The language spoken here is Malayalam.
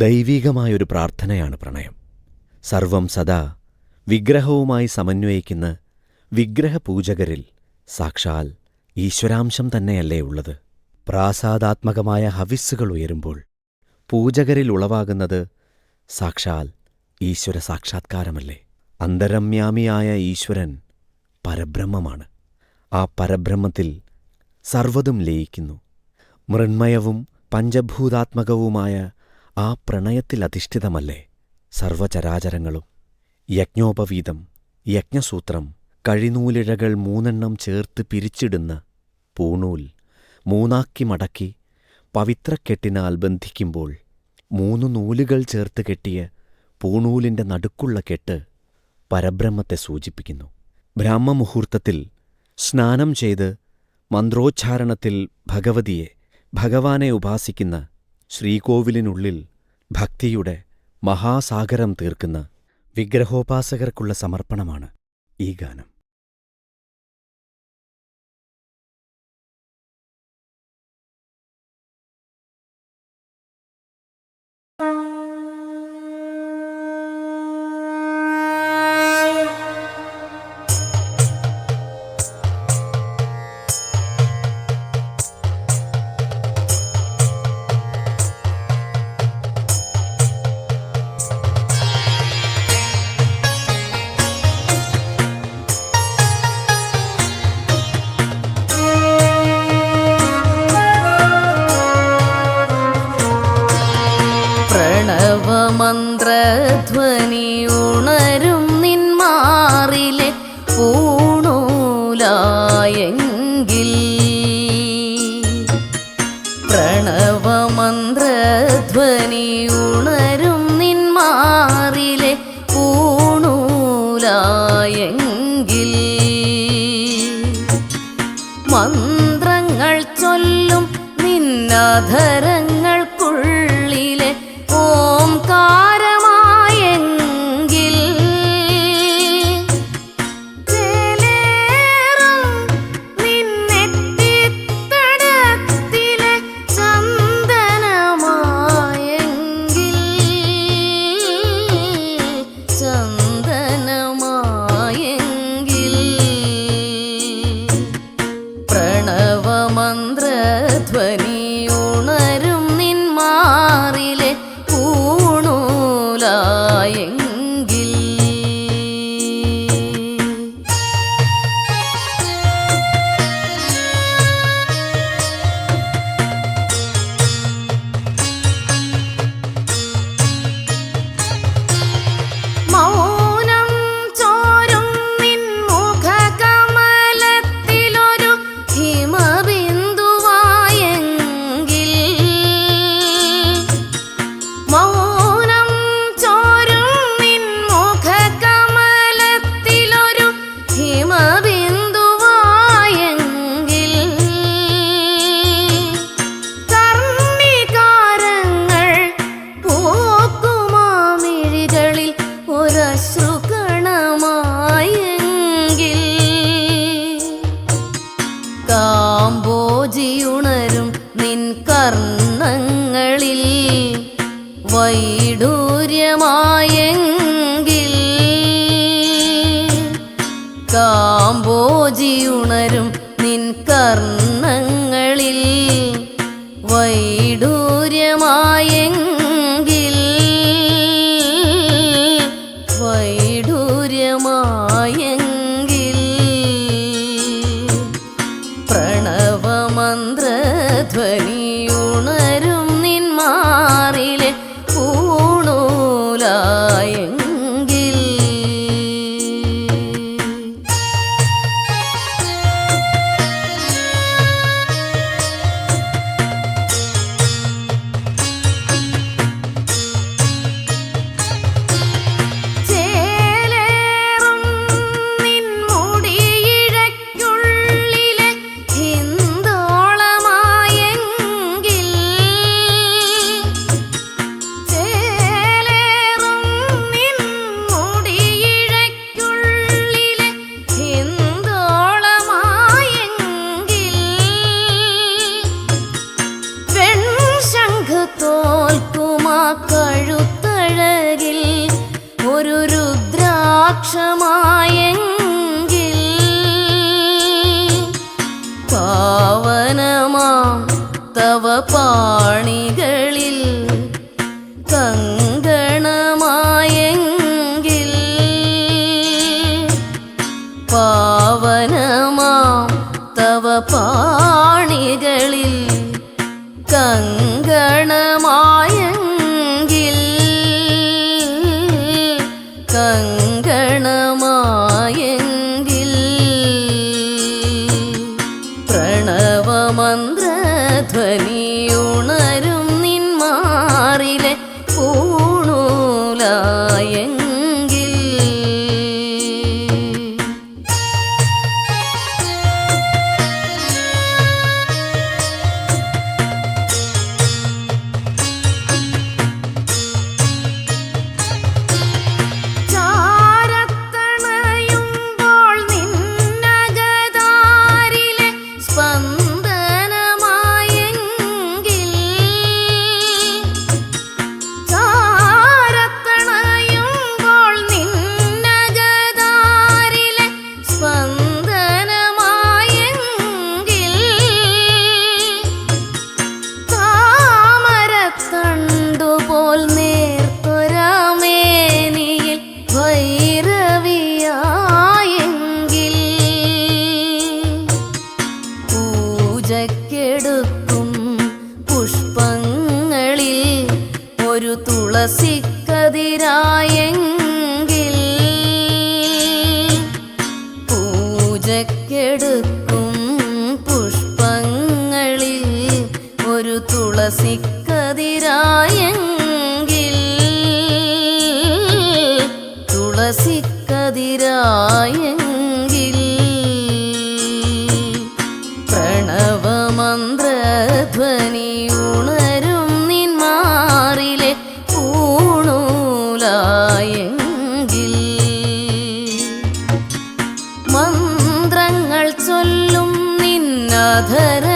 ദൈവീകമായൊരു പ്രാർത്ഥനയാണ് പ്രണയം. സർവം സദാ വിഗ്രഹവുമായി സമന്വയിക്കുന്ന വിഗ്രഹപൂജകരിൽ സാക്ഷാൽ ഈശ്വരാംശം തന്നെയല്ലേ ഉള്ളത്. പ്രാസാദാത്മകമായ ഹവിസ്സുകൾ ഉയരുമ്പോൾ പൂജകരിൽ ഉളവാകുന്നത് സാക്ഷാൽ ഈശ്വര സാക്ഷാത്കാരമല്ലേ. അന്തരമ്യാമിയായ ഈശ്വരൻ പരബ്രഹ്മമാണ്. ആ പരബ്രഹ്മത്തിൽ സർവതും ലയിക്കുന്നു. മൃണ്മയവും പഞ്ചഭൂതാത്മകവുമായ ആ പ്രണയത്തിൽ അധിഷ്ഠിതമല്ലേ സർവചരാചരങ്ങളും? യജ്ഞോപവീതം യജ്ഞസൂത്രം കഴിനൂലിഴകൾ മൂന്നെണ്ണം ചേർത്ത് പിരിച്ചിടുന്ന പൂണൂൽ മൂന്നാക്കി മടക്കി പവിത്രക്കെട്ടിനാൽ ബന്ധിക്കുമ്പോൾ മൂന്നു നൂലുകൾ ചേർത്ത് കെട്ടിയ പൂണൂലിന്റെ നടുക്കുള്ള കെട്ട് പരബ്രഹ്മത്തെ സൂചിപ്പിക്കുന്നു. ബ്രാഹ്മമുഹൂർത്തത്തിൽ സ്നാനം ചെയ്ത് മന്ത്രോച്ചാരണത്തിൽ ഭഗവതിയെ ഭഗവാനെ ഉപാസിക്കുന്ന ശ്രീകോവിലിനുള്ളിൽ ഭക്തിയുടെ മഹാസാഗരം തീർക്കുന്ന വിഗ്രഹോപാസകർക്കുള്ള സമർപ്പണമാണ് ഈ ഗാനം. പൂണൂലായെങ്കിൽ പ്രണവമന്ത്രധ്വനി ഉണരും മന്ത്രങ്ങൾ ചൊല്ലും നിന്നധരങ്ങൾക്കുള്ളിലെ ഓംകാരമായെങ്കിൽ പ്രണവമന്ത്രധ്വനി വന്നങ്ങളിൽ വൈഡൂര്യമായെങ്കിൽ കാമ്പോജിയുണരും നിൻ കർണങ്ങളിൽ വൈഡൂര്യമായ ഒരു രുദ്രാക്ഷമായെങ്കിൽ പാവനമാ തവ പാണികളിൽ राधर